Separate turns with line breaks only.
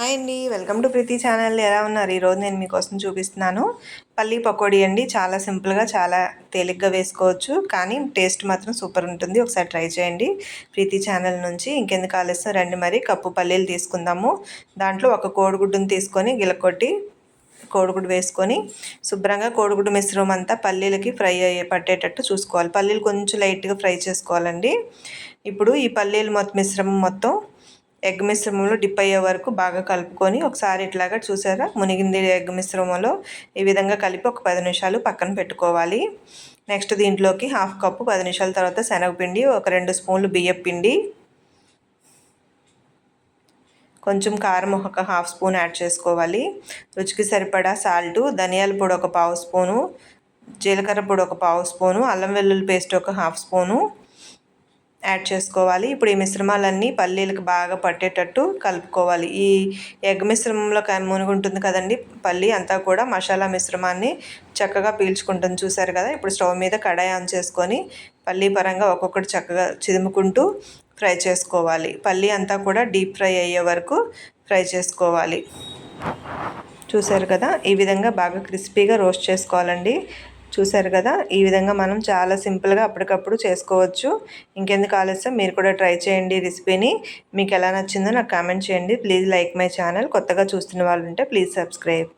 Hi అండి welcome to Preethi channel. ఎలా ఉన్నారు? ఈరోజు నేను మీకోసం చూపిస్తున్నాను పల్లీ పకోడీ అండి. చాలా సింపుల్గా చాలా తేలిగ్గా వేసుకోవచ్చు. కానీ టేస్ట్ మాత్రం సూపర్ ఉంటుంది. ఒకసారి ట్రై చేయండి. ప్రీతి ఛానల్ నుంచి ఇంకెందుకు ఆలస్యం? రండి మరి కప్పు పల్లీలు తీసుకుందాము. దాంట్లో ఒక కోడిగుడ్డును తీసుకొని గిలకొట్టి కోడిగుడ్డు వేసుకొని శుభ్రంగా కోడిగుడ్డు మిశ్రమం అంతా పల్లీలకి ఫ్రై అయ్యే పట్టేటట్టు చూసుకోవాలి. పల్లీలు కొంచెం లైట్గా ఫ్రై చేసుకోవాలండి. ఇప్పుడు ఈ పల్లీలు మొత్తం మిశ్రమం మొత్తం ఎగ్ మిశ్రమంలో డిప్ అయ్యే వరకు బాగా కలుపుకొని ఒకసారి ఇట్లాగా చూసారా? మునిగింది ఎగ్ మిశ్రమంలో. ఈ విధంగా కలిపి ఒక పది నిమిషాలు పక్కన పెట్టుకోవాలి. నెక్స్ట్ దీంట్లోకి హాఫ్ కప్పు పది నిమిషాల తర్వాత శనగపిండి ఒక రెండు స్పూన్లు బియ్యం పిండి. కొంచెం కారం ఒక హాఫ్ స్పూన్ యాడ్ చేసుకోవాలి. రుచికి సరిపడా సాల్టు ధనియాల పొడి ఒక పావు స్పూను జీలకర్ర పొడి ఒక పావు స్పూను అల్లం వెల్లుల్లి పేస్ట్ ఒక హాఫ్ స్పూను యాడ్ చేసుకోవాలి. ఇప్పుడు ఈ మిశ్రమాలన్నీ పల్లీలకు బాగా పట్టేటట్టు కలుపుకోవాలి. ఈ ఎగ్ మిశ్రమంలో మునుగుంటుంది ఉంటుంది కదండి పల్లి అంతా కూడా మసాలా మిశ్రమాన్ని చక్కగా పీల్చుకుంటుంది చూసారు కదా? ఇప్పుడు స్టవ్ మీద కడాయి ఆన్ చేసుకొని పల్లీ పరంగా ఒక్కొక్కటి చక్కగా చిదుముకుంటూ ఫ్రై చేసుకోవాలి. పల్లి అంతా కూడా డీప్ ఫ్రై అయ్యే వరకు ఫ్రై చేసుకోవాలి. చూసారు కదా? ఈ విధంగా బాగా క్రిస్పీగా రోస్ట్ చేసుకోవాలండి. చూసారు కదా? ఈ విధంగా మనం చాలా సింపుల్గా అప్పటికప్పుడు చేసుకోవచ్చు. ఇంకెందుకు ఆలస్యం? మీరు కూడా ట్రై చేయండి రెసిపీని. మీకు ఎలా నచ్చిందో నాకు కామెంట్ చేయండి. Please like my channel. కొత్తగా చూస్తున్న వాళ్ళు ఉంటే ప్లీజ్ సబ్స్క్రైబ్.